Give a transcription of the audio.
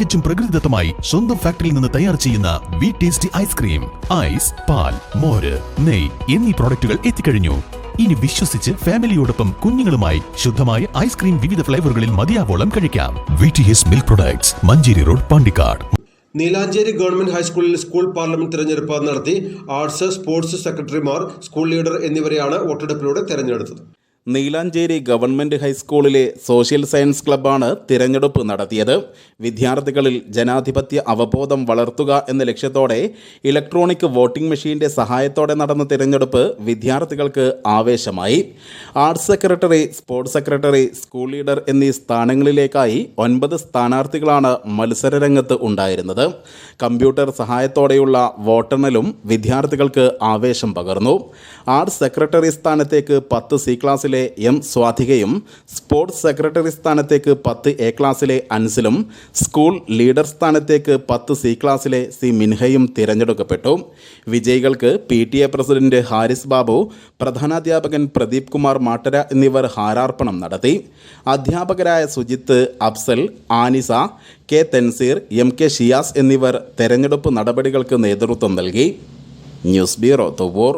തികച്ചും പ്രകൃതിദത്തമായി സ്വന്തം ഫാക്ടറിയിൽ നിന്ന് തയ്യാർ ചെയ്യുന്ന വി ടേസ്റ്റി ഐസ്ക്രീം ഐസ് പാൽ മോര് നെയ് എന്നീ പ്രോഡക്റ്റുകൾ എത്തിക്കഴിഞ്ഞു. ഇനി വിശ്വസിച്ച് ഫാമിലിയോടൊപ്പം കുഞ്ഞുങ്ങളുമായി ശുദ്ധമായ ഐസ്ക്രീം വിവിധ ഫ്ലേവറുകളിൽ മതിയാവോളം കഴിക്കാം. V T S milk products Manjeri road Pandikkad. Neelancheri government ഹൈസ്കൂളിൽ സ്കൂൾ പാർലമെന്റ് തെരഞ്ഞെടുപ്പ് നടത്തി ആർട്സ് സ്പോർട്സ് സെക്രട്ടറിമാർ സ്കൂൾ ലീഡർ എന്നിവരെയാണ് വോട്ടെടുപ്പിലൂടെ തെരഞ്ഞെടുത്തത്. നീലാഞ്ചേരി ഗവൺമെന്റ് ഹൈസ്കൂളിലെ സോഷ്യൽ സയൻസ് ക്ലബ്ബാണ് തിരഞ്ഞെടുപ്പ് നടത്തിയത്. വിദ്യാർത്ഥികളിൽ ജനാധിപത്യ അവബോധം വളർത്തുക എന്ന ലക്ഷ്യത്തോടെ ഇലക്ട്രോണിക് വോട്ടിംഗ് മെഷീന്റെ സഹായത്തോടെ നടന്ന തിരഞ്ഞെടുപ്പ് വിദ്യാർത്ഥികൾക്ക് ആവേശമായി. Arts secretary sports secretary school leader എന്നീ സ്ഥാനങ്ങളിലേക്കായി ഒൻപത് സ്ഥാനാർത്ഥികളാണ് മത്സരരംഗത്ത് ഉണ്ടായിരുന്നത്. കമ്പ്യൂട്ടർ സഹായത്തോടെയുള്ള വോട്ടെണ്ണലും വിദ്യാർത്ഥികൾക്ക് ആവേശം പകർന്നു. ആർട്സ് സെക്രട്ടറി സ്ഥാനത്തേക്ക് പത്ത് സി ക്ലാസ്സിലെ എം സ്വാധികയും സ്പോർട്സ് സെക്രട്ടറി സ്ഥാനത്തേക്ക് പത്ത് എ ക്ലാസ്സിലെ അൻസിലും സ്കൂൾ ലീഡർ സ്ഥാനത്തേക്ക് പത്ത് സി ക്ലാസ്സിലെ സി മിൻഹയും തിരഞ്ഞെടുക്കപ്പെട്ടു. വിജയികൾക്ക് P T A president Haris Babu പ്രധാനാധ്യാപകൻ Pradeep Kumar Mattara എന്നിവർ ഹാരാർപ്പണം നടത്തി. അധ്യാപകരായ Sujith Afsal Anisa K Thenseer M K Shiyas എന്നിവർ തെരഞ്ഞെടുപ്പ് നടപടികൾക്ക് നേതൃത്വം നൽകി. News bureau Thuvur